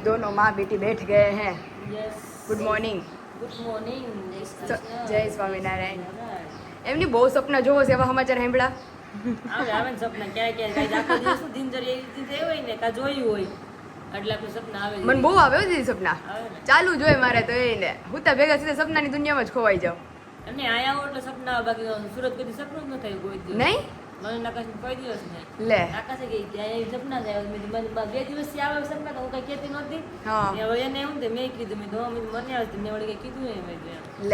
दोनों माँ बेटी बैठ गए हैं yes good morning good morning જય શ્રી કૃષ્ણ. જય સ્વામિનારાયણ એમની બહુ સપના જોવો છે એવા સમાચાર સાંભળ્યા આવે આવે ને સપના ક્યાંય ક્યાંય કાંઈ આખો દિવસ દિનચર્યા એવી રીતે થઈ હોય ને કાં જોયું હોય એટલે આપણે સપના આવે જ. મને બહુ આવે હો દીદી સપના આવે ને ચાલુ જોઈએ મારે તો એને હું તો ભેગા સીધા સપનાની દુનિયામાં જ ખોવાઈ જાઉં એમને આયા હો એટલે સપના આવે બાકી સુરત કોઈ દી સપનું જ ન થયું કોઈ દિવસ નહીં દિવસ લે. આકાશે કે સપના થાય મેં બે દિવસથી આવે સપના તો હું કઈ કેતી નહોતી. હા. એને એમ તે મેં કીધું મેં હા, મને આવે મેં વળી કઈ કીધું એમ.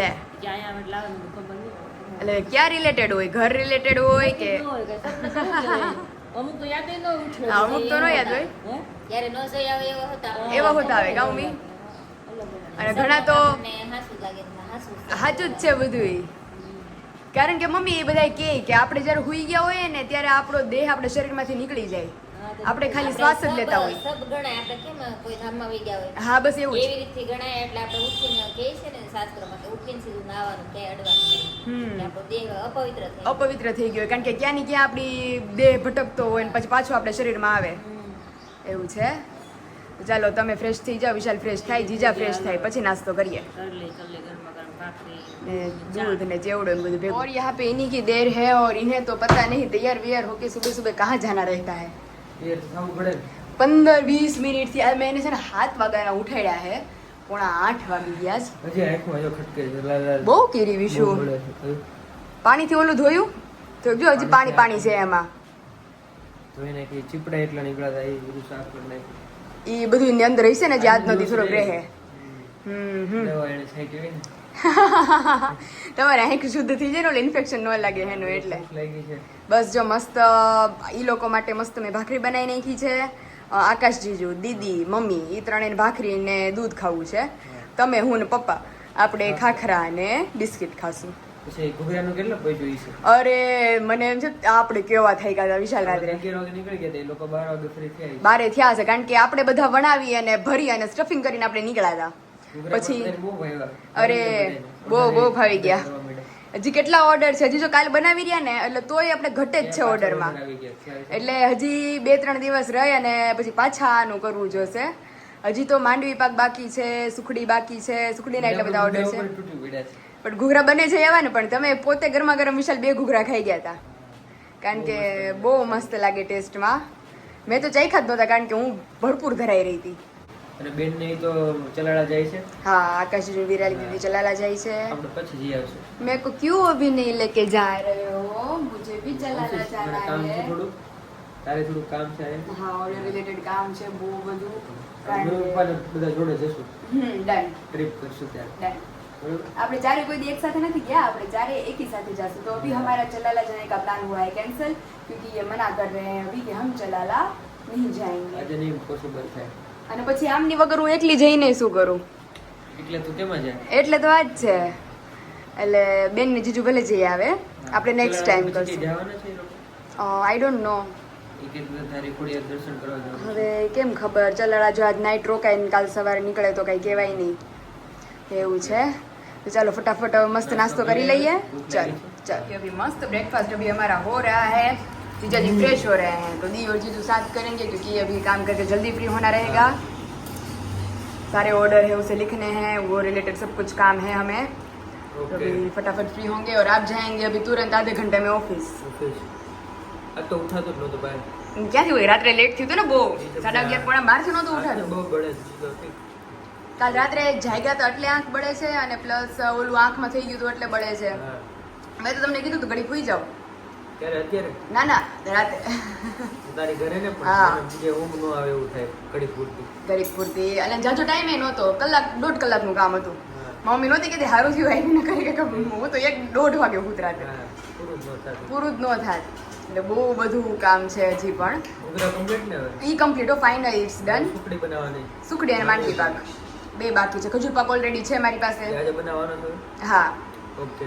લે. કે અહીંયા આવે એટલે આવે ખબર નહીં એટલે ક્યાં રિલેટેડ હોય? ઘર રિલેટેડ હોય કે તો અમુક તો યાદ ન ઉઠે. હા, અમુક તો ન યાદ હોય. ત્યારે ન જોઈ આવે એવા હતા. એવા હોતા આવે ગાઉં મી અલગ અલગ. અને ઘણા તો હાસું લાગે હાસું. સાચું જ છે બધું કારણ કે મમ્મી એ બધા કહે કે આપણે જ્યારે હુઈ ગયા હોઈએ ને ત્યારે આપણો દેહ આપણે શરીરમાંથી નીકળી જાય. આપણે ખાલી શ્વાસ જ લેતા હોય. સબ ગણાય આપણે કેમ કોઈ ધામમાં વહી ગયા હોય? હા બસ એવું એવી રીતથી ગણાય એટલે આપણે ઉઠીને કહે છે ને શાસ્ત્રમાં કે ઉઠીને સીધું નાવાનું કે અડવાનું અપવિત્ર થઈ ગયો. કારણ કે ક્યાં ની ક્યાં આપણી દેહ ભટકતો હોય ને પછી પાછો આપણે શરીરમાં આવે. એવું છે? ચાલો તમે ફ્રેશ થઈ જાઓ વિશાલ ફ્રેશ થાય જીજા ફ્રેશ થાય પછી નાસ્તો કરીએ. दूध ने चेवड़ो ने બધું ભેગું और यहाँ पे इन्हीं की देर है और इन्हें तो पता नहीं तैयार वियार होके सुबह सुबह कहाँ जाना रहता है એ તો થવું પડે ને. પંદર વીસ મિનિટ થી આ મેં એને છે ને હાથ વાગ્યાના ઉઠાડ્યા હે પોણા આઠ વાગી ગયા છે હજી આંખમાં જો ખટકે છે લાલ લાલ. બહુ કીરી વિશુ બહુ બળે છે. હવે પાણીથી ઓલું ધોયું તો જો હજી પાણી પાણી છે એમાં ધોઈ નાખી ચીપડા એટલા નીકળ્યા હતા એ બધું સાફ કરી નાખ્યું એ બધું એની અંદર હશે ને જે આજનો દી થોડોક રહે હમ હમ તમારે આંખ શુદ્ધ થઈ જાય ને ઇન્ફેક્શન ન લાગે એનું એટલે. બસ જો મસ્ત એ લોકો માટે મસ્ત મેં ભાખરી બનાવી નાખી છે. અ, આકાશ જીજુ દીદી મમ્મી એ ત્રણેય ભાખરી ને દૂધ ખાવું છે. તમે હું ને પપ્પા આપણે ખાખરા અને બિસ્કિટ ખાશું. અરે મને એમ છે આપણે કેવા થઈ ગયા વિશાલ રાત્રે બાર થયા છે. કારણ કે આપણે બધા વણાવી અને ભરી અને સ્ટફિંગ કરીને આપણે નીકળ્યા હતા. પછી. અરે, બહુ, બહુ ભાવી. ગયા. હજી કેટલા ઓર્ડર છે? હજી જો કાલ બનાવી રહ્યા ને એટલે તોય આપણે ઘટે જ છે ઓર્ડરમાં? એટલે હજી બે ત્રણ દિવસ રહી અને પછી પાછા આનું કરવું જોશે. હજી તો માંડવી પાક બાકી છે સુખડી બાકી છે સુખડીના એટલા બધા ઓર્ડર છે. પણ ઘૂઘરા બને છે એવા ને પણ તમે પોતે ગરમા ગરમ વિશાલ બે ઘૂઘરા ખાઈ ગયા હતા કારણ કે બહુ મસ્ત લાગે ટેસ્ટમાં. મેં તો ચાખ્યા જ નહોતા કારણ કે હું ભરપૂર ધરાઈ રહી હતી. અને બેન ને તો ચલાડા જાય છે. હા આકાશ વિરાલી દીદી ચલાડા જાય છે. આપણે પછી જઈ આવશું. મેં કો ક્યું અભી નહીં લેકે જા રહ્યો મુજે ભી ચલાડા જાના કામ છે થોડું. તારે થોડું કામ છે હા ઓર રિલેટેડ કામ છે બહુ બધું. પણ બધા જોડે હમ ડન ટ્રીપ કરશું કોઈ એક નથી ગયા આપણે ચારે સાથે જાશું. તો अभी हमारा चलाला जाने का प्लान हुआ है कैंसिल क्योंकि ये मना कर रहे हैं अभी कि हम અને પછી આમની વગર હું એકલી જઈને શું કરું? એટલે તો તેમાં જાય? એટલે તો આ જ છે. એટલે બેન ને જીજુ ભલે જઈ આવે. આપણે નેક્સ્ટ ટાઈમ કરશું. આઈ ડોન્ટ નો હવે કેમ ખબર? ચલાડા જો આજ નાઇટ રોકાય ને કાલ સવારે નીકળે તો કઈ કહેવાય નહીં. એવું છે. ચાલો ફટાફટ મસ્ત નાસ્તો કરી લઈએ. ચાલો ચાલો. મસ્ત બ્રેકફાસ્ટ અભી હમારા હો રહા હે. जीजा जी फ्रेश हो रहे हैं तो दी और जीजू साथ करेंगे क्योंकि अभी काम करके जल्दी फ्री होना रहेगा सारे ऑर्डर है उसे लिखने हैं वो रिलेटेड सब कुछ काम है हमें तो ઓકે अभी फटाफट फ्री होंगे और आप जाएंगे अभी तुरंत आधे घंटे में ऑफिस ઓફિસ. આ તો ઉઠાતો જ નહોતો બહાર ક્યાંથી હોય રાત્રે લેટ થયું હતું ને બહુ સાડા અગિયાર પોણા બાર થી નહોતું આ તો ઉઠાતું બહુ બળે છે તો ઠીક. કાલ રાત્રે જાગ્યા તો એટલે આંખ બળે છે અને પ્લસ ઓલું આંખમાં થઈ ગયું હતું એટલે બળે છે હા. મેં તો તમને કીધું તું ઘડી સુઈ જાઓ ત્યારે અત્યારે? ના ના રાતે. તારી ઘરે ને. પણ? મને ઊંઘ ન આવે એવું થાય કડી પૂરતી. પૂરતી. અને જાજો ટાઈમે નહોતો કલાક દોઢ કલાકનું કામ હતું. મમ્મી નહોતી કીધી સારું થયું આવીને કરી કે હું તો એક દોઢ વાગે હું પૂરું જ ન થતું. પૂરું જ ન થાય એટલે બહુ બધું કામ છે હજી પણ. ઈ કમ્પ્લીટ ફાઇનલ ઇટ્સ ડન સુખડી બનાવવાની. સુખડી અને માંડવી પાક. બે બાકી છે. ખજૂર પાક ઓલરેડી છે મારી પાસે. એ આજે બનાવવાનો છો? હા. ઓકે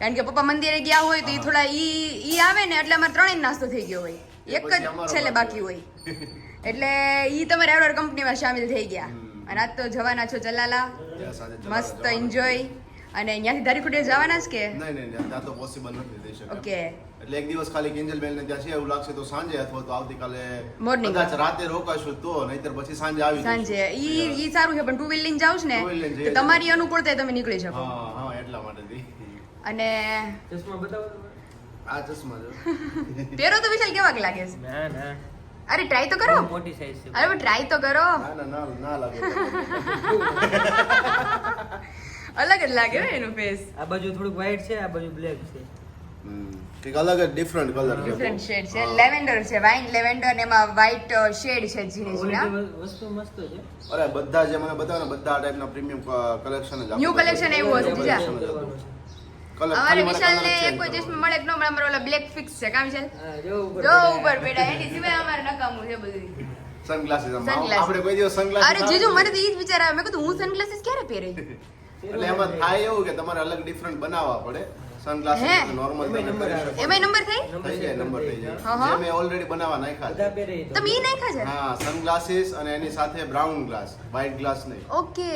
કારણ કે પપ્પા મંદિરે ગયા હોય તો એ થોડા ઈ ઈ આવે ને એટલે અમારે ત્રણેય નાસ્તો થઈ ગયો હોય. એક જ છેલ્લે બાકી હોય. એટલે ઈ તમારે આવડર કંપનીમાં સામેલ થઈ ગયા. અને આજ તો જવાના છો ચલાલા મસ્ત એન્જોય અને અહીંયાથી ધારીખુટે જવાના જ કે? નહીં નહીં ત્યાં તો પોસિબલ નથી થઈ શકે ઓકે. એટલે એક દિવસ ખાલી કિંજલ બેલ ને ત્યાં છે એવું લાગશે તો સાંજે અથવા તો આવતીકાલે મોર્નિંગ કદાચ રાતે રોકાશું તો નહીતર પછી સાંજે આવી સાંજે. ઈ ઈ સારું છે પણ ટુ વ્હીલ લઈને જાવ ને તમારી અનુકૂળતા તમે નીકળી શકો. અને ચશ્મા બતાવો આ ચશ્મા જો. પહેરો તો વિશાલ કેવાક લાગે છે? ના ના. અરે ટ્રાય તો કરો. મોટી સાઈઝ છે. અરે ટ્રાય તો કરો. ના ના ના ના લાગે. અલગ જ લાગે હો એનું ફેસ આ બાજુ થોડુંક વ્હાઈટ છે આ બાજુ બ્લેક છે. કંઈક અલગ જ ડિફરન્ટ કલર છે. ડિફરન્ટ શેડ છે. લેવેન્ડર છે વાઇન લેવેન્ડર ને એમાં વ્હાઇટ શેડ છે જીની ઝીણા વસ્તુ મસ્ત છે. અરે બધા જે મને બતાવો ને બધા ટાઈપના પ્રીમિયમ કલેક્શન જ ન્યુ કલેક્શન એવું હશે, જીજા. અમારે વિશાલ ને કોઈ ચશ્મા મળે કે ન મળે અમારો ઓલા બ્લેક ફિક્સ છે કામ વિશાલ? જો ઉપર જો બેઠા. ઉપર બેઠા એની સિવાય અમારે નકામું છે બધું. સનગ્લાસીસ આપણે કોઈ દિવસ સનગ્લાસીસ અરે જીજુ મને તો ઈ જ વિચાર આવે. મેં કીધું હું સનગ્લાસીસ ક્યારે પહેરી? એટલે એમાં થાય એવું કે તમારે અલગ ડિફરન્ટ બનાવવા પડે? સનગ્લાસીસ નોર્મલ તમે એમાંય નંબર થાય? થઈ જાય નંબર થઈ જાય. હા, હા. મેં ઓલરેડી બનાવવા નાખ્યા છે. તમે ઈ નાખ્યા છે? હા સનગ્લાસીસ અને એની સાથે બ્રાઉન ગ્લાસ વ્હાઇટ ગ્લાસ નહીં. ઓકે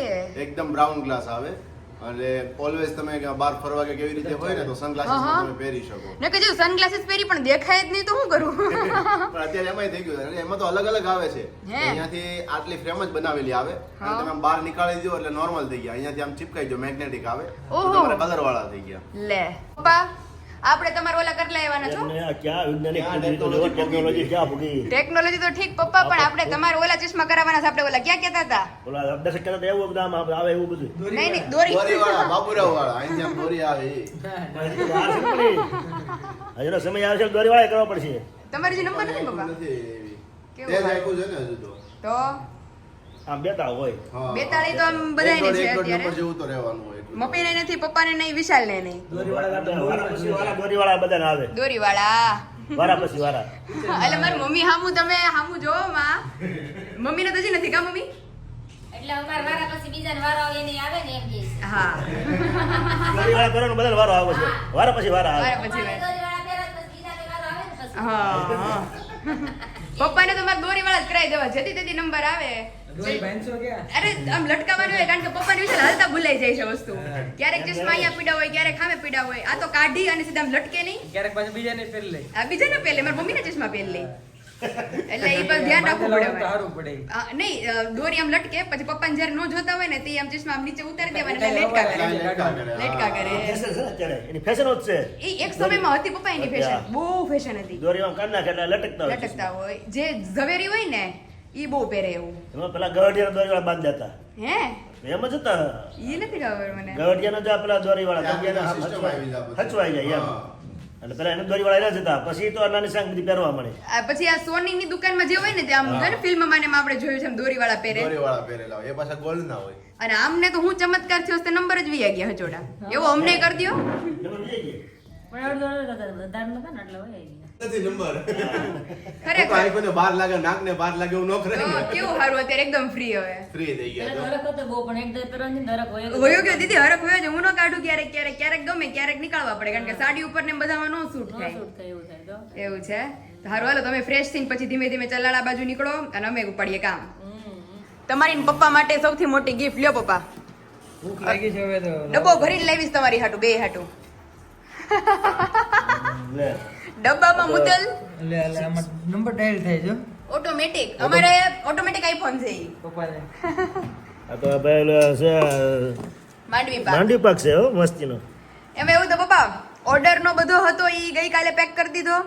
એકદમ બ્રાઉન ગ્લાસ આવે. અને ઓલવેઝ તમે બહાર ફરવા કે કેવી રીતે હોય ને તો સનગ્લાસીસ. તમે પહેરી શકો. ને કે જો સનગ્લાસીસ પહેરી પણ દેખાય જ નહીં તો શું કરું? પણ અત્યારે એમાંય થઈ ગયું અને એમાં તો અલગ અલગ આવે છે? અહીંયાથી આટલી ફ્રેમ જ બનાવેલી આવે. અને તમે બહાર નીકાળી દો એટલે નોર્મલ થઈ ગયા. અહીંયાથી આમ ચિપકાઈ દો મેગ્નેટિક આવે. ઓહો. તમારે કલર વાળા થઈ ગયા. લે. પપ્પા? આપણે તમારે ઓલા કરલા લેવાના છો? ટેકનોલોજી ક્યાં પૂગી ટેકનોલોજી તો ઠીક પપ્પા પણ આપણે તમારે ઓલા ચશ્મા કરાવવાના છે. આપણે ઓલા ક્યાં કહેતા હતા? ઓલા અપડેટ કહેતા હતા એવું બધા આમ આવે એવું બધું. નહીં નહીં દોરી દોરી. વાળા બાબુરાવ વાળા અહીં જેમ દોરી આવે. હજુનો સમય આવશે દોરી વાળા કરવા પડશે. તમારી જે નંબર નથી પપ્પા? કેવું? છે ને હજુ તો. તો? આમ બેતા હોય. બેતાળી તો આમ બધાયને એક છે અત્યારે. નંબર જેવું તો રહેવાનું હોય. મમ્મીને નથી પપ્પાને નહીં વિશાલને નહીં. દોરીવાળા કાંટો વારા પછી વારા દોરી વાળા બધાને આવે. દોરી વાળા વારા પછી વારા. એટલે મારી મમ્મી હામું તમે હામું જોવો માં મમ્મીને તો જી નથી કા મમ્મી? એટલે અમાર વારા પછી બીજાને વારો આવે એને આવે ને એમ કહે હા. દોરી વાળા કરવાનો બધાને વારો આવે છે. વારા પછી વારા આવે. પછી દોરીવાળા પહેરે તો બીજાને વારો આવે ને પછી. હા હા. પપ્પાને તો મારે દોરી વાળા જ કરાવી દેવા. જેથી તેથી નંબર આવે? અરે આમ લટકાવાનું હોય કારણ કે પપ્પા વિશે હાલતા ભૂલાઈ જાય છે વસ્તુ. ક્યારેક ચશ્મા અહીંયા પીડા હોય ક્યારેક ખામે પીડા હોય. આ તો કાઢી અને સીધા લટકે નહીં. ક્યારેક પાછું બીજાને પહેરી લે. આ બીજા ને પહેલે મારા મમ્મીના ચશ્મા પહેરી લે. એટલે એ પર ધ્યાન રાખવું પડે. સારું પડે. નહીં દોરી આમ લટકે પછી પપ્પાને જ્યારે ન જોતા હોય ને તે આમ ચશ્મા આમ નીચે ઉતારી દેવાના એટલે લટકા કરે. લટકા કરે. એની ફેશન જ છે. એ એક સમયમાં હતી પપ્પા એની ફેશન બહુ ફેશન હતી. દોરીમાં કાઢ નાખે એટલે લટકતા હોય લટકતા હોય. જે ઝવેરી હોય ને ઈ બહુ પહેરે એવું. એમાં પેલા ગવડિયા દોરી વાળા બાંધ દેતા હે? એમ જ હતા. ઈ નથી ખબર મને. ગવડિયાના જો પેલા દોરી વાળા. હચવાઈ જાય એમ. એટલે પેલા એને દોરી વાળા જતા પછી તો નાની સાંગ બધી પહેરવા મળે. આ પછી આ સોની ની દુકાનમાં જે હોય ને તે આમ છે ને ફિલ્મમાં ને આપણે જોયું છે દોરી વાળા પહેરે. દોરી વાળા પહેરેલા હોય. એ પાછા ગોલ્ડ ના હોય. અને આમને તો હું ચમત્કાર થયો તે નંબર જ વીયા ગયા હચોડા એવો અમને કરી ગયા. પણ અડધો અડધો નતા ને એટલે વહી ગયા. નથી નંબર. ખરેખર. આઈફોન બાર લાગે નાક ને બાર લાગે એવું ન કરે. કેવું સારું અત્યારે એકદમ ફ્રી હવે. ફ્રી થઈ ગયા પેલા હતો બહુ, પણ એક દી ને હરખ વયો ગયો. વયો દીદી હરખ વયો હું ન કાઢું ક્યારેક ક્યારેક ક્યારેક ગમે ક્યારેક નીકળવા પડે. કારણ કે સાડી ઉપર ને બધામાં નો સૂટ થાય. સૂટ થાય એવું થાય તો. એવું છે? તો હારું હાલો તમે ફ્રેશ થઈને પછી ધીમે ધીમે ચલાડા બાજુ નીકળો અને અમે ઉપાડીએ કામ. તમારી પપ્પા માટે સૌથી મોટી ગિફ્ટ લ્યો પપ્પા. ભૂખ લાગી છે હવે તો. ડબ્બો ભરીને લાવીશ તમારી હાટુ બે હાટુ. ડબ્બામાં મુતલ. એટલે એટલે આમાં નંબર ડાયલ થાય છે ઓટોમેટિક અમારે ઓટોમેટિક આઈફોન છે. પપ્પાને. આ તો ભાઈ છે માંડવી પાક. માંડવી પાક છે હો મસ્તીનો. એમાં એવું તો પપ્પા ઓર્ડર નો બધો હતો ઈ ગઈકાલે પેક કરી દીધો.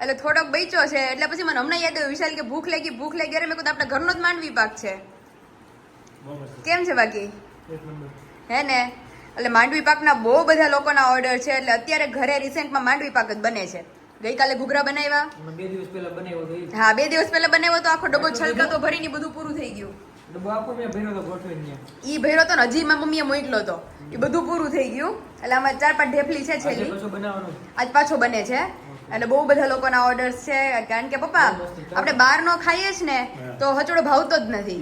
એટલે થોડોક બચ્યો છે એટલે પછી મને હમણાં યાદ આવ્યું વિશાલ કે ભૂખ લાગી ભૂખ લાગી. અરે મેં કીધું આપણે ઘરનો જ માંડવી પાક છે. કેમ છે બાકી? એક હે ને? એટલે માંડવી પાકના બહુ બધા લોકોના ઓર્ડર છે એટલે અત્યારે ઘરે રિસેન્ટમાં માંડવી પાક જ બને છે. ગઈકાલે ઘૂઘરા બનાવ્યા. બે દિવસ પહેલા બનાવ્યો હા બે દિવસ પહેલા બનાવ્યો તો આખો ડબ્બો છલકાતો ભરીને બધું પૂરું થઈ ગયું. એ આપો તો. ઈ હજી મારી મમ્મીએ મોકલો તો. એ બધું પૂરું થઈ ગયું. એટલે આમાં ચાર પાંચ ઢેફલી છે છેલ્લી. આજ પાછો બને છે. એટલે બહુ બધા લોકોના ઓર્ડર્સ છે. કારણ કે પપ્પા આપણે બહાર નો ખાઈએ જ ને તો હચોડો ભાવતો જ નથી.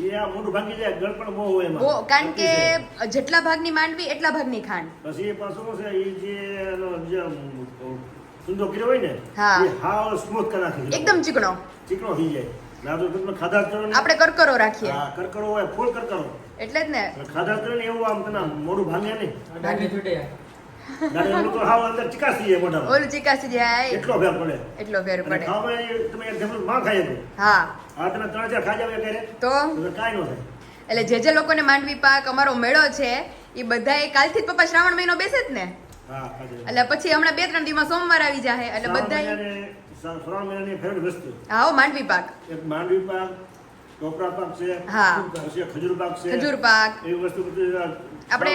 કારણ કે જેટલા ભાગની માંડવી એટલા ભાગની ખાંડ. પછી એ પાછું શું છે એ જે એનો જે સુંદર કર્યો હોય ને હા. એ હાવ સ્મૂથ કરી નાખી એકદમ ચીકણો. ચીકણો થઈ જાય. આપણે કરકરો રાખીએ. કરકરો હોય ફૂલ કરકરો. એટલે જ ને. ખાધા એવું આમ તને મોઢું ભાંગે નહીં. ઓલું ચિકાસ જાય. એટલો ફેર પડે. એટલો ફેર પડે. તમે એક ઢેફલું માં ખાઈ શકો. હા. આ તમે ત્રણ ચાર ખાઈ જાવ ક્યારે તો? થાય. એટલે જે જે લોકોને માંડવી પાક અમારો મેળો છે એ બધા કાલથી જ પપ્પા શ્રાવણ મહિનો બેસે જ ને. એટલે પછી હમણાં બે ત્રણ દિવસમાં સોમવાર આવી જાય એટલે બધા શ્રાવણ મહિનાની ફેવરેટ વસ્તુ. હા હો, માંડવી પાક. એક માંડવી પાક ટોપરા પાક છે હા. ખજૂર પાક છે ખજૂર પાક. એ વસ્તુ આપણે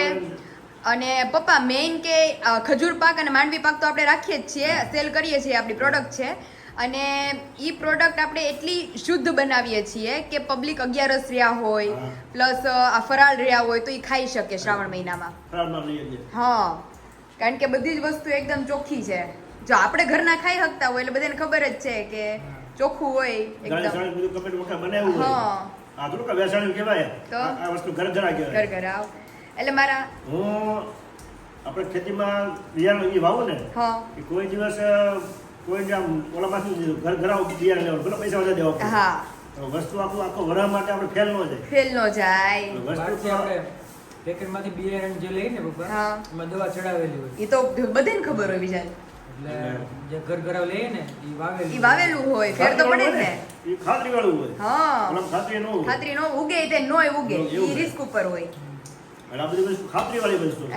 અને પપ્પા મેઇન કે ખજૂર પાક અને માંડવી પાક તો આપણે રાખીએ જ છીએ સેલ કરીએ છીએ આપણી પ્રોડક્ટ છે. અને એ પ્રોડક્ટ આપણે એટલી શુદ્ધ બનાવીએ છીએ કે પબ્લિક અગિયારસ રહ્યા હોય પ્લસ આ ફરાળ રહ્યા હોય તો એ ખાઈ શકે શ્રાવણ મહિનામાં. હા. કારણ કે બધી જ વસ્તુ એકદમ ચોખ્ખી છે. જો આપણે ઘરના ખાઈ શકતા હોય એટલે બધાને ખબર જ છે કે ચોખ્ખું હોય એકદમ. હા. તો? આ આ વસ્તુ ઘર ઘર ઘર આવ એટલે મારા હું આપણે ખેતીમાં બિયારણ એ વાવું ને હા. એ કોઈ દિવસ કોઈ આમ ઓલામાંથી ઘર ઘર બિયારણ લેવાનું ભલે પૈસા વધારે દેવા હા. વસ્તુ આખું આખો વરા માટે આપણે ફેલ ન જાય. ફેલ નો જાય. વસ્તુ પેકેટમાંથી પેકેટમાંથી બિયારણ જે લઈએ ને પપ્પા હા. એમાં દવા ચડાવેલી હોય. એ તો બધાને ખબર હોય બીજા એટલે જે ઘર ઘર લઈએ ને એ વાવેલું એ વાવેલું હોય ફેર તો પડે ને. એ ખાતરી વાળું હોય. હા. ખાતરી ન ખાતરી નો ઉગે તે નોય ઉગે. એ હોય. રિસ્ક ઉપર હોય.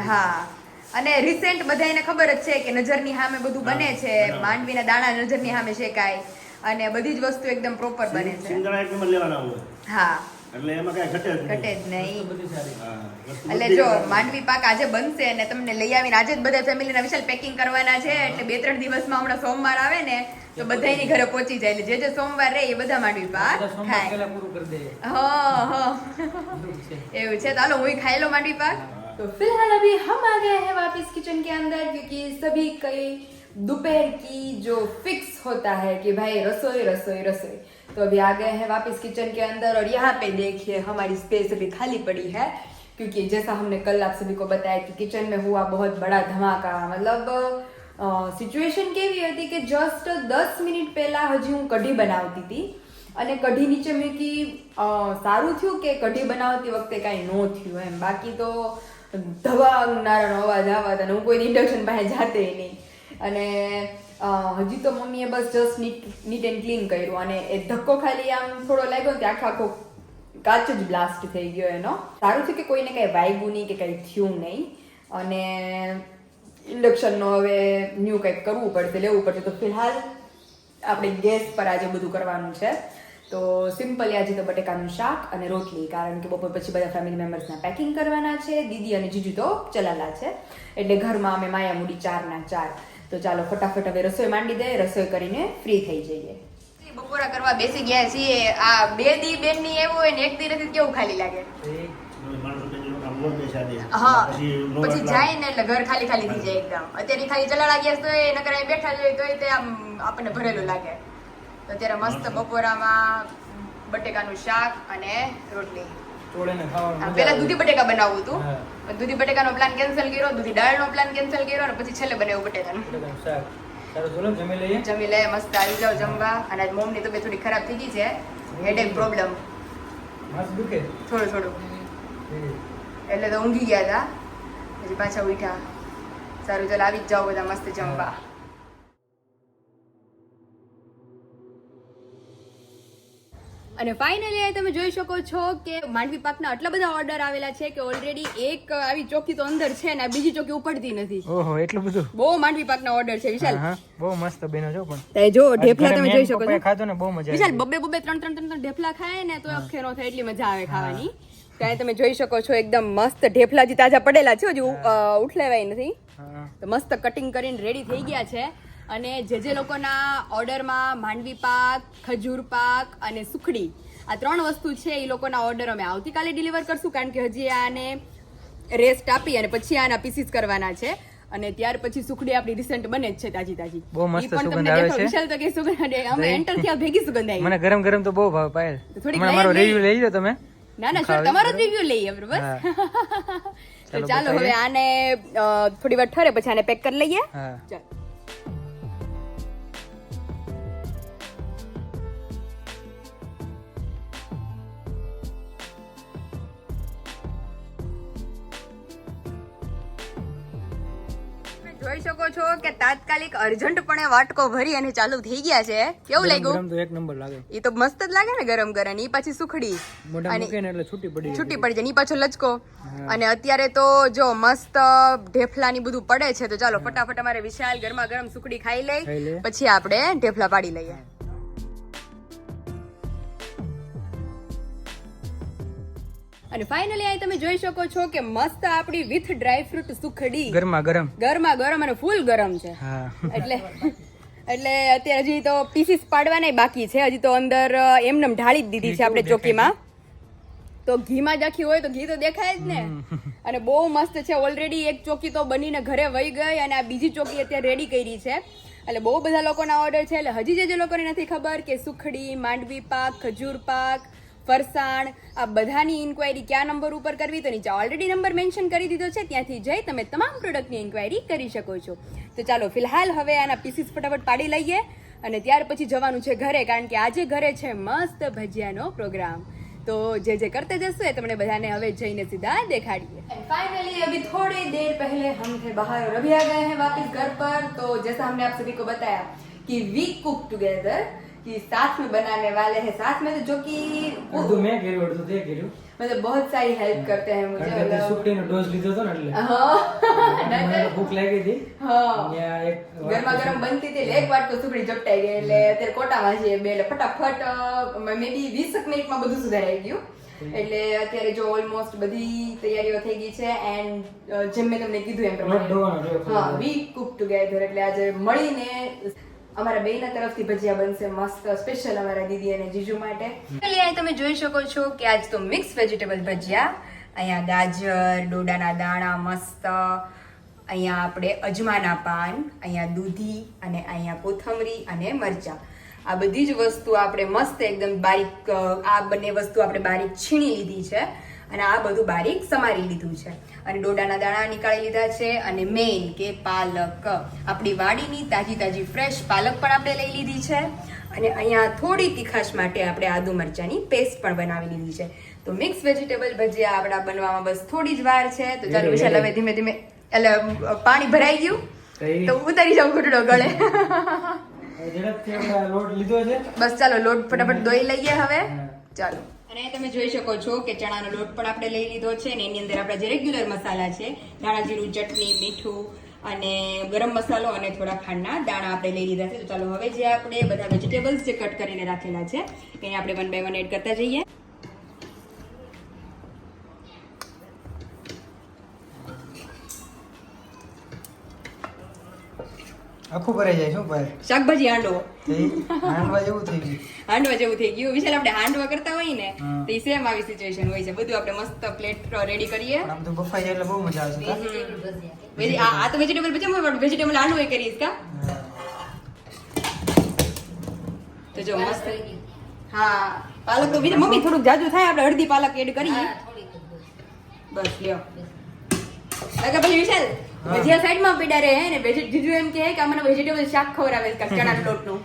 હા. અને રિસેન્ટ બધાને ખબર જ છે કે નજરની સામે બધું બને છે. માંડવીના દાણા નજરની સામે શેકાય. અને બધી જ વસ્તુ એકદમ પ્રોપર બને છે. હા. એટલે એમાં કાંઈ ઘટે જ ઘટે નહીં જ નહીં બધી સારી હા, વસ્તુ એટલે બધી જો લેવાની. માંડવી પાક આજે બનશે અને તમને લઈ આવીને આજે જ બધા ફેમિલીના વિશાલ પેકિંગ કરવાના છે એટલે બે ત્રણ દિવસમાં હમણાં સોમવાર આવે ને તો બધાયની ઘરે પહોંચી જાય એટલે જે જે સોમવાર રહે એ બધા માંડવી પાક બધા સોમવાર ખાય પહેલા પૂરું કરી દઈએ हाँ हाँ એવું છે એવું છે तो चलो वही खाई लो मांडवी पाक तो फिलहाल अभी हम आ गए हैं वापस किचन के अंदर क्योंकि सभी कई दोपहर की जो फिक्स होता है कि भाई रसोई रसोई रसोई तो अभी आ गए हैं वापस किचन के अंदर और यहाँ पे देखिए हमारी स्पेस अभी खाली पड़ी है क्योंकि जैसा हमने कल आप सभी को बताया कि किचन में हुआ बहुत बड़ा धमाका मतलब સિચ્યુએશન કેવી હતી કે જસ્ટ દસ મિનિટ પહેલા હજી હું કઢી બનાવતી હતી અને કઢી નીચે મેં કી અ, સારું થયું કે કઢી બનાવતી વખતે કાંઈ ન થયું એમ બાકી તો ધવાંગનારાનો અવાજ આવત અને હું કોઈ ઇન્ડક્શન પાસે જાતે નહીં અને અ, હજી તો મમ્મીએ બસ just neat neat and clean કર્યું અને એ ધક્કો ખાલી આમ થોડો લાગ્યો ને આખો આખો કાચ જ બ્લાસ્ટ થઈ ગયો એનો. સારું છે કે કોઈને કંઈ વાગ્યું નહીં કે કંઈ થયું નહીં. અને ઇન્ડક્શનનો હવે ન્યૂ કંઈક કરવું પડશે, લેવું પડશે. તો ફિલહાલ આપણે ગેસ પર આજે બધું કરવાનું છે. તો સિમ્પલી આજે તો બટેકાનું શાક અને રોટલી, કારણ કે બપોર પછી બધા ફેમિલી મેમ્બર્સના પેકિંગ કરવાના છે. દીદી અને જીજુ તો ચલાલા છે. એટલે ઘરમાં અમે માયા મૂડી ચારના ચાર તો ચાલો ફટાફટ હવે રસોઈ માંડી દે રસોઈ કરીને ફ્રી થઈ જઈએ. બપોરા કરવા બેસી ગયા છીએ. આ બે દી બેનની એવું હોય ને એક દી નથી કેવું ખાલી લાગે. હા પછી જાય ને એટલે ઘર ખાલી ખાલી થઈ જાય એકદમ. અત્યારે ખાલી ચલાડા ગયા તો એ નકર બેઠા જોઈએ તોય તે આમ આપણને ભરેલું લાગે. તો અત્યારે મસ્ત બપોરામાં બટેકાનું શાક અને રોટલી. ચોળીને ખાવાનું પેલા દૂધી બટેકા બનાવવું હતું. દૂધી બટેકાનો પ્લાન કેન્સલ કર્યો દૂધી દાળનો પ્લાન કેન્સલ કર્યો અને પછી છેલ્લે બનાવ્યું બટેકાનું. સારું ચલો જમી લઈએ. જમી લે મસ્ત આવી જાવ જમવા. અને આજ મોમની તબિયત થોડી ખરાબ થઈ ગઈ છે. હેડેક પ્રોબ્લેમ માસ દુખે? થોડું થોડું. એટલે તો ઊંઘી ગયા હતા પછી પાછા ઉઠ્યા. સારું ચાલ આવી જ જાઓ બધા મસ્ત જમવા. અને ફાઇનલી તમે જોઈ શકો છો કે માંડવી પાકના આટલા બધા ઓર્ડર આવેલા છે કે ઓલરેડી એક આવી ચોકી તો અંદર છે ને બીજી ચોકી ઉપડતી નથી. ઓહો એટલું બધું? બહુ માંડવી પાકના ઓર્ડર છે વિશાલ. બહુ મસ્ત બેનો જો પણ. તે જો ઢેફલા તમે જોઈ શકો છો. ખાધો ને બહુ મજા વિશાલ બબે બબે ત્રણ ત્રણ ત્રણ ત્રણ ઢેફલા ખાય ને તો અખે નો થાય એટલી મજા આવે ખાવાની. ત્યાં તમે જોઈ શકો છો એકદમ મસ્ત ઢેફલા જે તાજા પડેલા છે હજુ ઉઠલેવાય નથી. તો મસ્ત કટિંગ કરીને રેડી થઈ ગયા છે. અને જે જે લોકોના ઓર્ડરમાં માંડવી પાક ખજૂર પાક અને સુખડી આ ત્રણ વસ્તુ છે એ લોકોના ઓર્ડર અમે આવતીકાલે ડિલિવર કરશું કારણ કે હજી આને રેસ્ટ આપી અને પછી આના પીસીસ કરવાના છે. અને ત્યાર પછી સુખડી આપણી રિસેન્ટ બને જ છે તાજી તાજી. બહુ મસ્ત પણ સુગંધ તમને આવે છે. વિશાલ તો કે સુગંધ અમે એન્ટર થયા ભેગી સુગંધ આવી. મને ગરમ ગરમ તો બહુ ભાવે પાયલ. થોડી મારો રિવ્યુ લઈ લો તમે. ના ના સર તમારો જ રિવ્યુ લઈએ બરોબર તો ચાલો, હવે આને થોડી વાર ઠરે પછી આને પેક કરી લઈએ. ચાલ. જોઈ શકો છો કે તાત્કાલિક અર્જન્ટપણે વાટકો ભરી અને ચાલુ થઈ ગયા છે. કેવું લાગ્યું? તો એક નંબર લાગે. એ તો મસ્ત જ લાગે ને ગરમ ગરમ. ઈ પાછી સુખડી. અને એટલે છૂટી પડી. છૂટી પડી જાય ની પાછો લચકો. અને અત્યારે તો જો મસ્ત ઢેફલા ની બધું પડે છે તો ચાલો ફટાફટ અમારે વિશાલ ગરમા ગરમ સુખડી ખાઈ ખાઈ લઈ પછી આપણે ઢેફલા પાડી લઈએ. અને ફાઇનલી અહીં તમે જોઈ શકો છો કે મસ્ત આપણી વિથ ડ્રાય ફ્રૂટ સુખડી. ગરમા ગરમ. ગરમા ગરમ અને ફૂલ ગરમ છે. એટલે એટલે અત્યારે હજી તો પીસીસ પાડવાના બાકી છે. હજી તો અંદર એમને એમનેમ ઢાળી જ દીધી છે આપણે ચોકીમાં. તો ઘીમાં જ આખી હોય તો ઘી તો દેખાય જ ને. અને બહુ મસ્ત છે. ઓલરેડી એક ચોકી તો બનીને ઘરે વહી ગઈ અને આ બીજી ચોકી અત્યારે રેડી કરી છે. એટલે બહુ બધા લોકોના ઓર્ડર છે. એટલે હજી જે જે લોકોને નથી ખબર કે સુખડી માંડવી પાક ખજૂર પાક ફરસાણ આ બધાની ઇન્ક્વાયરી કયા નંબર ઉપર કરવી તો નીચે ઓલરેડી નંબર મેન્શન કરી દીધો છે ત્યાંથી જઈ તમે તમામ પ્રોડક્ટની ઇન્ક્વાયરી કરી શકો છો તો ચાલો ફિલહાલ હવે આના પીસીસ ફટાફટ પાડી લઈએ અને ત્યાર પછી જવાનું છે ઘરે કારણ કે આજે ઘરે છે મસ્ત ભજીયાનો પ્રોગ્રામ तो जे जे करते जैसे है तुमने बधाने हमें जईने सीधा देखाड़िए फाइनली अभी थोड़ी देर पहले हम थे बाहर और अभी आ गए हैं वापस घर पर तो जैसा हमने आप सभी को बताया कि वी कुक टुगेदर कि साथ में बनाने वाले हैं साथ में तो जो कि અડધું મેં કર્યું અડધું તે કર્યું मतलब बहुत सारी हेल्प करते हैं मुझे કારણ કે તે मतलब સુકટીનો ડોઝ લીધો હતો ને એટલે हाँ મને તો ભૂખ લાગી હતી हाँ ત્યાં એક ગરમા ગરમ બનતી હતી એટલે એક વાર તો સુખડી ઝપટાઈ ગઈ એટલે અત્યારે કોટામાં છીએ બે એટલે ફટાફટ મે બી વીસ મિનિટમાં બધું સુધારાઈ ગયું એટલે અત્યારે જો ઓલમોસ્ટ બધી તૈયારીઓ થઈ ગઈ છે એન્ડ જેમ મેં તમને કીધું એમ લોટ ધોવાનો રહ્યો પ્રમાણે હા ખાલી. વી કુક ટુગેધર એટલે આજે મળીને અમારા બેયના તરફથી ભજીયા બનશે મસ્ત સ્પેશિયલ અમારા દીદી અને જીજુ માટે. અહીં તમે જોઈ શકો છો કે આજ તો મિક્સ વેજીટેબલ ભજીયા. અહીંયા ગાજર, ડોડાના દાણા મસ્ત. અહીંયા આપણે અજમાના પાન, અહીંયા દૂધી અને અહીંયા કોથમરી અને મરચાં. આ બધી જ વસ્તુ આપણે મસ્ત એકદમ બારીક, આ બંને વસ્તુ આપણે બારીક છીણી લીધી છે. અને આ બધું બારીક સમારી લીધું છે. અને ડોડાના દાણા નીકાળી લીધા છે અને મેઇન કે પાલક. આપણી વાડીની તાજી તાજી ફ્રેશ પાલક પણ આપણે લઈ લીધી છે. અને અહીંયા થોડી તીખાશ માટે આપણે આદુ મરચાંની પેસ્ટ પણ બનાવી લીધી છે. તો મિક્સ વેજીટેબલ ભજીયા આપણા બનવામાં બસ થોડી જ વાર છે. તો ચાલો વિશાલ હવે ધીમે ધીમે એટલે પાણી ભરાઈ ગયું. તો ઉતારી જાઉં ઘૂંટડો ગળે. બસ ચાલો લોટ ફટાફટ દોઈ લઈએ હવે. ચાલો. અને તમે જોઈ શકો છો કે ચણાનો લોટ પણ આપણે લઈ લીધો છે ને એની અંદર આપણા જે રેગ્યુલર મસાલા છે ધાણા જીરું ચટણી, મીઠું અને ગરમ મસાલો અને થોડા ખાંડના દાણા આપણે લઈ લીધા છે. તો ચાલો હવે જે આપણે બધા વેજીટેબલ્સ જે કટ કરીને રાખેલા છે, એને આપણે વન બાય વન એડ કરતા જઈએ. આખું ભરાઈ જાય શું ભાઈ? શાકભાજી હાંડવો. હાંડવા જેવું થઈ ગયું. હાંડવા જેવું થઈ ગયું. વિશાલ આપણે હાંડવા કરતા હોય ને તો એ સેમ આવી સિચ્યુએશન હોય છે. બધું આપણે મસ્ત પ્લેટ રેડી કરીએ. આમ તો બફાઈ જાય એટલે બહુ મજા આવશે આ તો વેજીટેબલ પછી વેજીટેબલ હાંડવો કરીશ કા? તો જો મસ્ત. હા પાલક તો બીજા મમ્મી થોડુંક જાજુ થાય આપણે અડધી પાલક એડ કરીએ. બસ લ્યો. લગા પછી વિશાલ? ભજીયા સાઈડમાં પીડા રહે ને જીજુ એમ કહે કે મને વેજીટેબલ શાક ખવડાવે છે ચણા લોટનું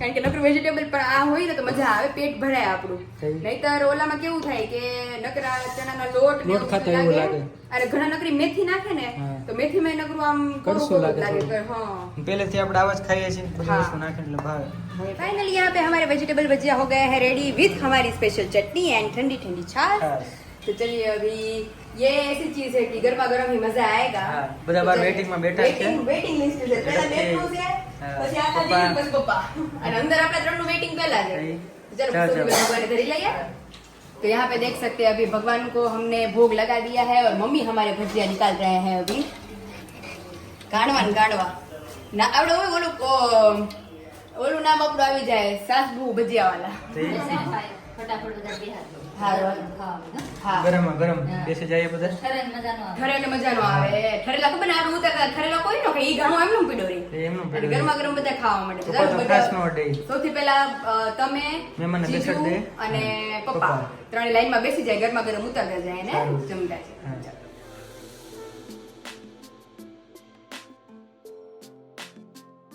કારણ કે નકરું વેજીટેબલ પણ આ હોય ને તો મજા આવે પેટ ભરાય આપણું. નહીતર ઓલામાં કેવું થાય કે નકરા ચણાના લોટ લોટ ખાતા એવું લાગે. અરે ઘણા નકરી મેથી નાખે ને તો મેથી માં નકરું આમ કરશું લાગે હા. પહેલેથી આપણે આવાજ ખાઈએ છીએ પછી નાખે એટલે ભાવે. ફાઇનલી યહાં પે હમારે વેજીટેબલ ભજીયા હો ગયા હે રેડી વિથ હમારી સ્પેશિયલ ચટની એન્ડ ઠંડી ઠંડી છાશ તો ચલિए અભી ये ऐसी चीज़ है कि गर्मा गर्म ही मज़ा आएगा। हाँ, बार वेटिंग तो में बैठा है वेटिंग वेटिंग लिस्ट से पहला मेट्रो से हाँ पछि आका जी बस पप्पा। और अंदर अपना त्रणो वेटिंग पे ला जा जरा बस भगवान इधर ले तो यहाँ पे देख सकते हैं अभी भगवान को हमने भोग लगा दिया है और मम्मी हमारे भजिया निकाल रहे हैं अभी। गाढ़वा। गाड़वा ना अब वो बोलो को ओलू नाम अपना आ जाए सासबू भजिया वाला। फटाफट उधर बिहार ગરમ. ગરમ બેસી જાય બધા. ઠરે ને મજાનું આવે. ઠરેને મજાનો આવે. ઠરેલા ખબર ને આનું ઠરેલા કોઈ નો કે ઈ ઘણું એમનું પીડો રહી એમનું અને ગરમા ગરમ બધા ખાવા માટે. પપ્પા તો ચાલો ખાસ નો અડે. સૌથી પહેલા તમે મહેમાનને જીજુ દે. અને પપ્પા પપ્પા. ત્રણે લાઈનમાં બેસી જાય ગરમા ગરમ ઉતારતા જાય ને જમતા છે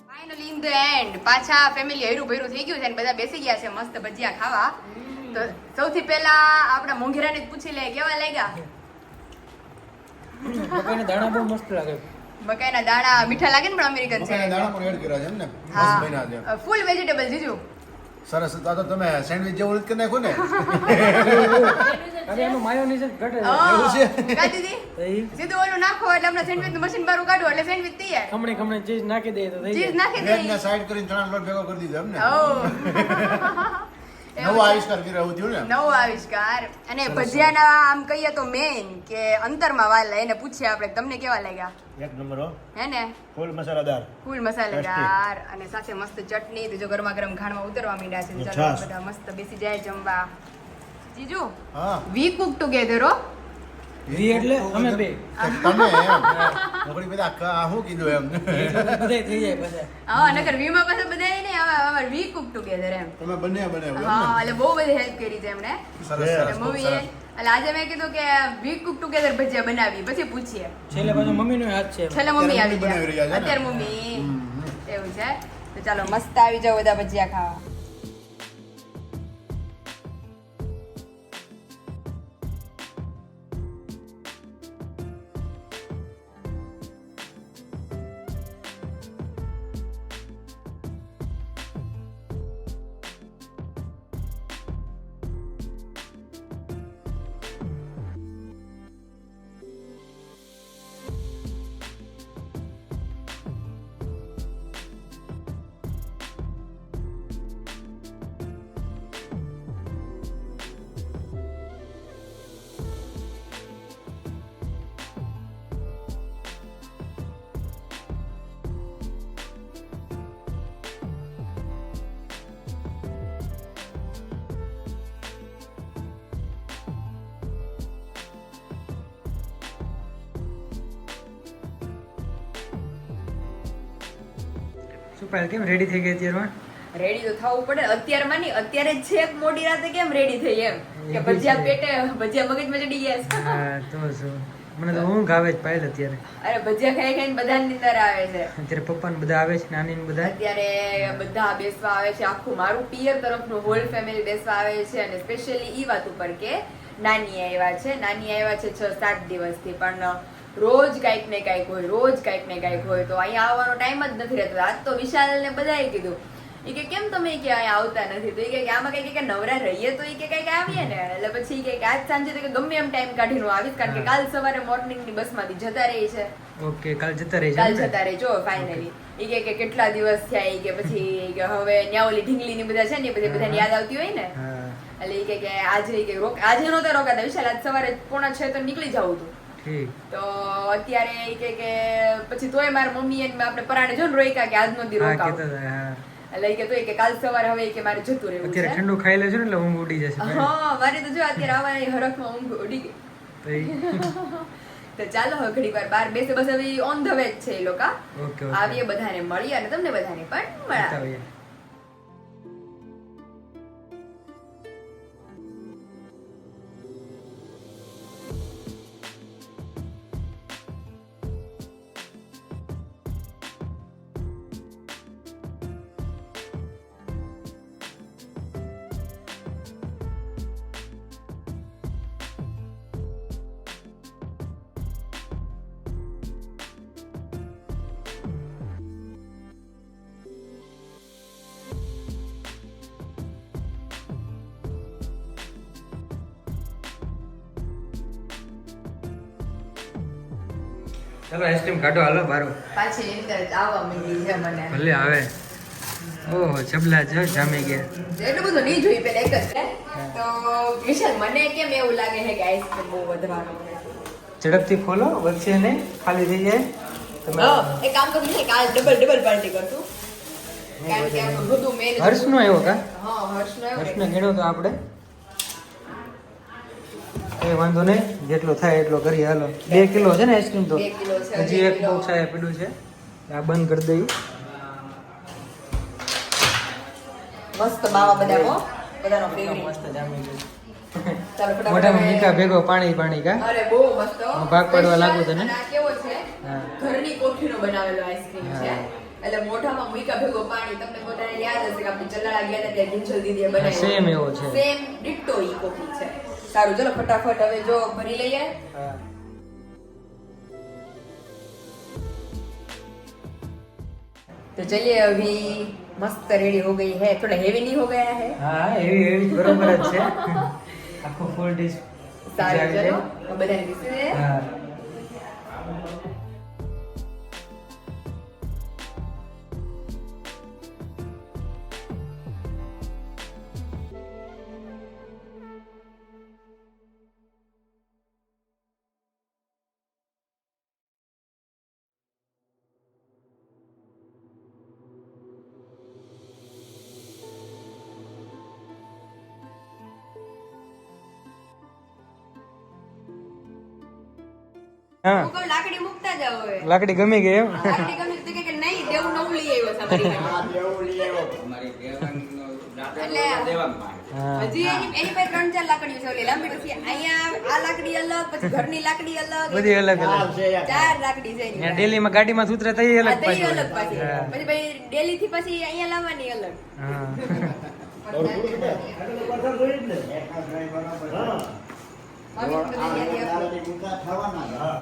ફાઇનલી ઇન ધ એન્ડ પાછા ફેમિલી હૈરું ભૈરું થઈ ગયું છે અને બધા બેસી ગયા છે મસ્ત ભજીયા ખાવા. તો સૌથી પહેલા આપણા મોંઘેરાને જ પૂછી લે કેવા લાગ્યા? દાણા બહુ મસ્ત લાગે. મકાઈના દાણા મીઠા લાગે ને પણ અમેરિકન છે. મકાઈના દાણા પણ એડ કર્યા છે એમ ને? મસ્ત હા બન્યા છે. ફૂલ વેજીટેબલ જીજુ. સરસ. આ તો તમે સેન્ડવિચ જેવું કરી નાખ્યું ને? અરે એનું માયોનીઝ જ ઘટે છે. એવું છે? કા દીદી સીધું ઓલું નાખો એટલે આપણે સેન્ડવિચનું મશીન બારું કાઢો એટલે સેન્ડવિચ તૈયાર ખમણે ખમણે ચીઝ નાખી દે તો ચીઝ જાય. નાખી બ્રેડને દઈ સાઈડ કરીને ચણા લોટ ભેગો કરી દીધો એમ ને? ઓ. નવો આવિષ્કાર કર્યો એવું થયું ને નવો આવિષ્કાર. અને ભજીયાના આમ કહીએ તો મેન કે અંતરમાં વાલા એને પૂછીએ આપણે તમને કેવા લાગ્યા? એક નંબર હો. હે ને? ફૂલ મસાલાદાર. ફૂલ મસાલેદાર અને સાથે મસ્ત ચટણી તો જો ગરમા ગરમ ખાણમાં ઉતરવા માંડ્યા છે ચાલો બધા મસ્ત બેસી જાય જમવા. જીજુ હા. વી કુક ટુગેધર હો. વી એટલે અમે બે. તમે એમ. બધા આ શું કીધું એમ? બધે થઈ જાય બધા. હા નકર વીમાં પાસે બધા નહીં હવે હવે વી કુક ટુગેધર એમ. તમે બંને બનાવ્યું હા એટલે બહુ બધી હેલ્પ કરી છે એમણે. સરસ મૂવી એટલે આજે મેં કીધું કે વી કુક ટુગેધર ભજીયા બનાવી પછી પૂછીએ. છેલ્લે પાછો મમ્મીનો હાથ છે છેલ્લે મમ્મી આવી ગયા. અત્યારે મમ્મી એવું છે. તો ચાલો મસ્ત આવી જાવ બધા ભજીયા ખાવા. શું પાયલ કેમ રેડી થઈ ગઈ અત્યારમાં? રેડી તો થવું પડે. અત્યારે માની અત્યારે છેક મોડી રાતે કેમ રેડી થઈ એમ? કે ભજીયા. પેટે ભજીયા મગજમાં ચડી ગયા હા તો શું. મને તો ઊંઘ આવે જ પાયલ અત્યારે. અરે ભજીયા ખાઈ ખાઈને બધાની નીંદર આવે છે. અત્યારે પપ્પા ને બધા આવે છે નાની ને બધા? અત્યારે બધા બેસવા આવે છે. આખું મારું પિયર તરફનું હોલ ફેમિલી બેસવા આવે છે અને સ્પેશિયલી ઈ વાત ઉપર કે નાની આવ્યા છે. નાની આવ્યા છે છ સાત દિવસથી પણ રોજ કાંઈક ને કાંઈક હોય રોજ કાંઈક ને કાંઈક હોય તો અહીંયા આવવાનો ટાઈમ જ નથી રહેતો. આજ તો વિશાલ ને બધાએ કીધું. એ કે કેમ તમે કે અહીંયા આવતા નથી? તો એ કે આમાં કઈ કે નવરા રહીએ તો એ કે કંઈક આવીએ ને. એટલે પછી કે આજ સાંજે તો કે ગમે એમ ટાઈમ કાઢીને હું આવીશ કારણ કે કાલ સવારે મોર્નિંગની બસમાંથી જતા રહી છે. ઓકે કાલ જતા રહી કાલ જતા રહેજો ફાઇનલી ઈ કે કે કેટલા દિવસ થયા? ઈ કે પછી કે હવે ન્યા ઓલી ઢીંગલી ની બધા છે ને બધા બધી બધાની યાદ આવતી હોય ને? એટલે ઈ કે કે આજે કે રોક આજે નહોતા રોકાતા વિશાલ આજ સવારે પોણા છ તો નીકળી જવું હતું તો અત્યારે એ કે કે પછી તોય મારા મમ્મી એને આપણે પરાણે જો ને કે આજનો દી રોકાવ. એટલે કે તોય કે કાલ સવારે હવે કે મારે જતું રહેવું અત્યારે ઠંડુ ખાઈ લેજો ને એટલે ઊંઘ ઉડી જશે હા મારે તો જો અત્યારે આવા હરખમાં ઊંઘ ઉડી ગઈ. તો ચાલો હવે ઘડીક વાર બાર બેસે બસ હવે ઓન ધ વે જ છે એ લોકો. આવીએ બધાને મળીએ અને તમને બધાને પણ મળાવીએ. ચાલો આઈસ્ક્રીમ કાઢો હાલો બારો પાછી નીંદર આવવા માંડી છે મને. ભલે આવે. ઓહો ચબલા જો જામી ગયા. એટલું બધું નહીં જોઈ પેલા એક જ તો વિશાલ મને કેમ એવું લાગે છે કે આઈસ્ક્રીમ બહુ વધવાનું ઝડપથી ખોલો વધશે નહીં ખાલી થઈ જાય. તમે એક કામ કરું ને કાલ ડબલ ડબલ પાર્ટી કરતું કારણ કે બધું મેન હર્ષનો આવ્યો કા? હા હર્ષનો આવ્યો. હર્ષને ગણ્યો તો આપણે. એ વાંધો નહીં જેટલો થાય એટલો કરીએ. હાલો બે કિલો છે ને આઈસ્ક્રીમ તો? હજી એક. બોક્સ આ પડ્યું છે. આ બંધ કરી દઈએ. મસ્ત બાવા બધા બધાનો ફેવરિટ મસ્ત જામી ગયું મોઢામાં મીઠા ભેગો પાણી પાણી કા? અરે બહુ મસ્ત ભાગ પાડવા લાગુ તને. કેવો છે. ઘરની કોઠીનો બનાવેલો આઈસ્ક્રીમ છે. એટલે મોઢામાં મૂકા ભેગો પાણી તમને બધાને યાદ હશે કે આપણે ચલાડા ગયા હતા ત્યાં ગિંજલ દીદીએ બનાવ્યો. સેમ એવો છે. સેમ ડિટ્ટો ઈ કોફી છે. સારું ચલો ફટાફટ હવે જો ભરી લઈએ હા. तो चलिए अभी मस्त रेडी हो गई है थोड़ा हेवी नहीं हो गया है હા એવી એવી બરોબર જ છે આખો ફૂલ ડીશ સારું ચલો તો બધાને પીસી દે હા હા. લાકડી મૂકતા જાઓ હવે લાકડી ગમી ગઈ એમ? લાકડી ગમી કે નહીં દેવું નવું લઈ આવ્યો. હજી એની પાસે ત્રણ ચાર લાકડીઓ છે ઓલી લાંબી પછી અહીંયા આ લાકડી અલગ પછી ઘરની લાકડી અલગ બધી અલગ અલગ. ચાર લાકડી છે. ડેલીમાં ગાડીમાં ઉતરે થઈ અલગ તઈ અલગ પાછી. પછી ભાઈ ડેલી થી પછી અહીંયા લાવવાની અલગ. હા. હા.